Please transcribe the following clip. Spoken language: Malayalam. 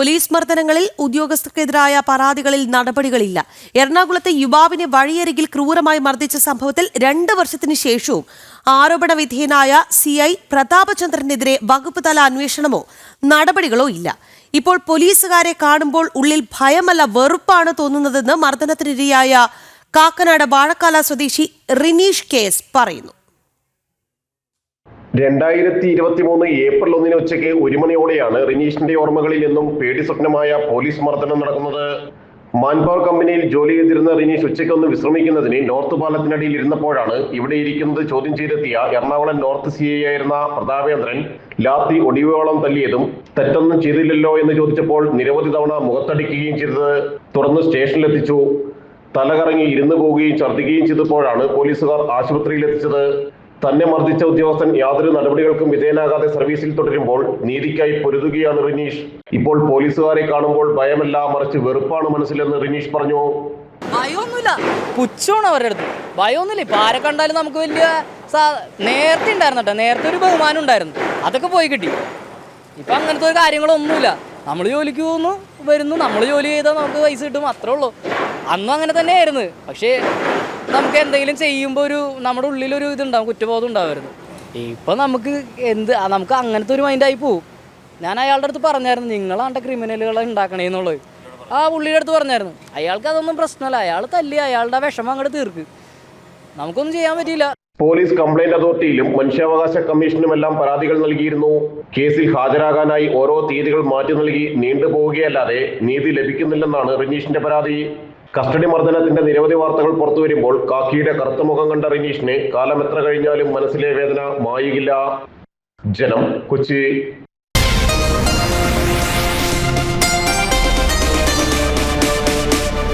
പോലീസ് മർദ്ദനങ്ങളിൽ ഉദ്യോഗസ്ഥർക്കെതിരായ പരാതികളിൽ നടപടികളില്ല. എറണാകുളത്തെ യുവാവിനെ വഴിയരികിൽ ക്രൂരമായി മർദ്ദിച്ച സംഭവത്തിൽ രണ്ട് വർഷത്തിന് ശേഷവും ആരോപണ വിധേയനായ സി ഐ പ്രതാപചന്ദ്രനെതിരെ വകുപ്പ് തല അന്വേഷണമോ നടപടികളോ ഇല്ല. ഇപ്പോൾ പോലീസുകാരെ കാണുമ്പോൾ ഉള്ളിൽ ഭയമല്ല വെറുപ്പാണ് തോന്നുന്നതെന്ന് മർദ്ദനത്തിനിരയായ കാക്കനാട് വാഴക്കാല സ്വദേശി റിനീഷ് കേസ് പറയുന്നു. രണ്ടായിരത്തി ഇരുപത്തി മൂന്ന് ഏപ്രിൽ ഒന്നിന് ഉച്ചയ്ക്ക് ഒരു മണിയോടെയാണ് റിനീഷിന്റെ ഓർമ്മകളിൽ നിന്നും പേടി സ്വപ്നമായ പോലീസ് മർദ്ദനം നടക്കുന്നത്. മാൻപവർ കമ്പനിയിൽ ജോലി ചെയ്തിരുന്ന റിനീഷ് ഉച്ചയ്ക്ക് ഒന്ന് വിശ്രമിക്കുന്നതിന് നോർത്ത് പാലത്തിനടിയിൽ ഇരുന്നപ്പോഴാണ് ഇവിടെ ഇരിക്കുന്നത് ചോദ്യം ചെയ്തെത്തിയ എറണാകുളം നോർത്ത് സി ഐ ആയിരുന്ന പ്രതാപേന്ദ്രൻ ലാത്തി ഒടിവോളം തല്ലിയതും തെറ്റൊന്നും ചെയ്തില്ലല്ലോ എന്ന് ചോദിച്ചപ്പോൾ നിരവധി തവണ മുഖത്തടിക്കുകയും ചെയ്തത് തുറന്ന് സ്റ്റേഷനിലെത്തിച്ചു. തലകറങ്ങി ഇരുന്നു പോവുകയും ഛർദ്ദിക്കുകയും ചെയ്തപ്പോഴാണ് പോലീസുകാർ ആശുപത്രിയിൽ എത്തിച്ചത് തന്നെ മർദ്ദിച്ച ഉദ്യോഗസ്ഥൻ യാതൊരു നടപടികൾക്കും വിധേയനാകാതെ സർവീസിൽ തുടരുമ്പോൾ നീതിക്കായി പൊരുതുകയാണ് റിനീഷ്. ഇപ്പോൾ പോലീസുകാരെ കാണുമ്പോൾ ഭയമല്ല മറിച്ച് വെറുപ്പാണ് മനസ്സിലെന്ന് റിനീഷ് പറഞ്ഞു. ഭയമൊന്നുമില്ല. പുച്ഛമാണ് അവരുടെ അടുത്ത്. ഭയമൊന്നുമില്ല. ഇപ്പം ആരെ കണ്ടാലും നമുക്ക് വലിയ നേരത്തെ ഉണ്ടായിരുന്നു നേരത്തെ ഒരു ബഹുമാനം ഉണ്ടായിരുന്നു. അതൊക്കെ പോയി കിട്ടി. ഇപ്പം അങ്ങനത്തെ ഒരു കാര്യങ്ങളൊന്നുമില്ല. നമ്മൾ ജോലിക്ക് പോകുന്നു വരുന്നു. നമ്മൾ ജോലി ചെയ്താൽ നമുക്ക് പൈസ കിട്ടും. അത്രേ ഉള്ളൂ. അന്നും അങ്ങനെ തന്നെയായിരുന്നു. പക്ഷേ നമുക്ക് എന്തെങ്കിലും ചെയ്യുമ്പോൾ ഒരു നമ്മുടെ ഉള്ളിലൊരു ഇതുണ്ടാവും കുറ്റബോധം ഉണ്ടാവുമായിരുന്നു ഇപ്പം നമുക്ക് എന്ത് നമുക്ക് അങ്ങനത്തെ ഒരു മൈൻഡായി പോവും. ഞാൻ അയാളുടെ അടുത്ത് പറഞ്ഞായിരുന്നു നിങ്ങളാണ്ട ക്രിമിനലുകളെ ഉണ്ടാക്കണേന്നുള്ളത് ആ പുള്ളിയുടെ അടുത്ത് പറഞ്ഞായിരുന്നു അയാൾക്ക് അതൊന്നും പ്രശ്നമല്ല അയാൾ തല്ലി അയാളുടെ വിഷമം അങ്ങോട്ട് തീർക്ക്. നമുക്കൊന്നും ചെയ്യാൻ പറ്റിയില്ല. പോലീസ് കംപ്ലൈന്റ് അതോറിറ്റിയിലും മനുഷ്യാവകാശ കമ്മീഷനും എല്ലാം പരാതികൾ നൽകിയിരുന്നു. കേസിൽ ഹാജരാകാനായി ഓരോ തീയതികൾ മാറ്റി നൽകി നീണ്ടുപോവുകയല്ലാതെ നീതി ലഭിക്കുന്നില്ലെന്നാണ് റിനീഷിന്റെ പരാതി. കസ്റ്റഡി മർദ്ദനത്തിന്റെ നിരവധി വാർത്തകൾ പുറത്തു വരുമ്പോൾ കാക്കിയുടെ കറുത്ത മുഖം കണ്ട റിനീഷിന് കാലം എത്ര കഴിഞ്ഞാലും മനസ്സിലെ വേദന മായുകില്ല. ജനം കൊച്ചി